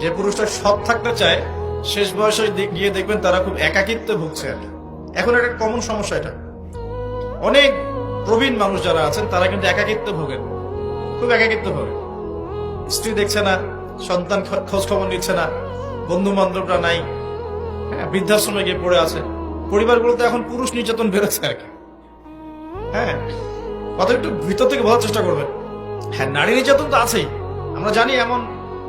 যে পুরুষটা সৎ থাকতে চায়, শেষ বয়সে গিয়ে দেখবেন তারা খুব একাকিত্বে ভুগছে। এখন একটা কমন সমস্যা এটা। অনেক প্রবীণ মানুষ যারা আছেন, তারা কিন্তু একাকিত্বে ভোগেন। খুব একাকিত্ব ভোগে স্ত্রী দেখছে না, সন্তান খোঁজ খবর নিচ্ছে না বন্ধু বান্ধবরা নাই হ্যাঁ বৃদ্ধাশ্রমে গিয়ে পড়ে আছে। পরিবারগুলোতে এখন পুরুষ নির্যাতন বেড়েছে আর কি। হ্যাঁ কথা একটু ভিতর থেকে বোঝার চেষ্টা করবেন। হ্যাঁ নারী নির্যাতন তো আছেই। আমরা জানি এমন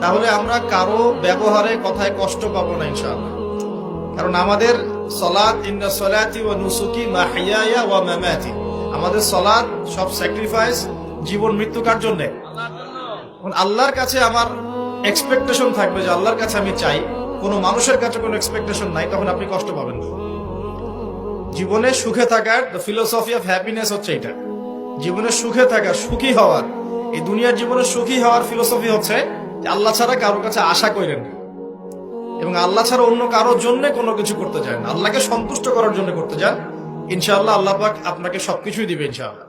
তাহলে আমরা কারও ব্যবহারে কথায় কষ্ট পাবো না ইনশাআল্লাহ। কারণ আমাদের সলাদ ওয়া নুসুকি আমাদের সলাদ সব স্যাক্রিফাইস জীবন মৃত্যু কার জন্য? আল্লাহর কাছে আমার এক্সপেকটেশন থাকবে যে আল্লাহর কাছে আমি চাই। কোনো মানুষের কাছে কোনো এক্সপেকটেশন নাই, তখন আপনি কষ্ট পাবেন জীবনে সুখে থাকার দ্য ফিলোসফি অফ হ্যাপিনেস হচ্ছে এটা। জীবনে সুখে থাকা, সুখী হওয়ার, এই দুনিয়ার জীবনে সুখী হওয়ার ফিলোসফি হচ্ছে আল্লাহ ছাড়া কারোর কাছে আশা করেন না এবং আল্লাহ ছাড়া অন্য কারোর জন্য কোনো কিছু করতে চান না। আল্লাহকে সন্তুষ্ট করার জন্য করতে যান ইনশাআল্লাহ আল্লাহ পাক আপনাকে সবকিছুই দিবে ইনশাআল্লাহ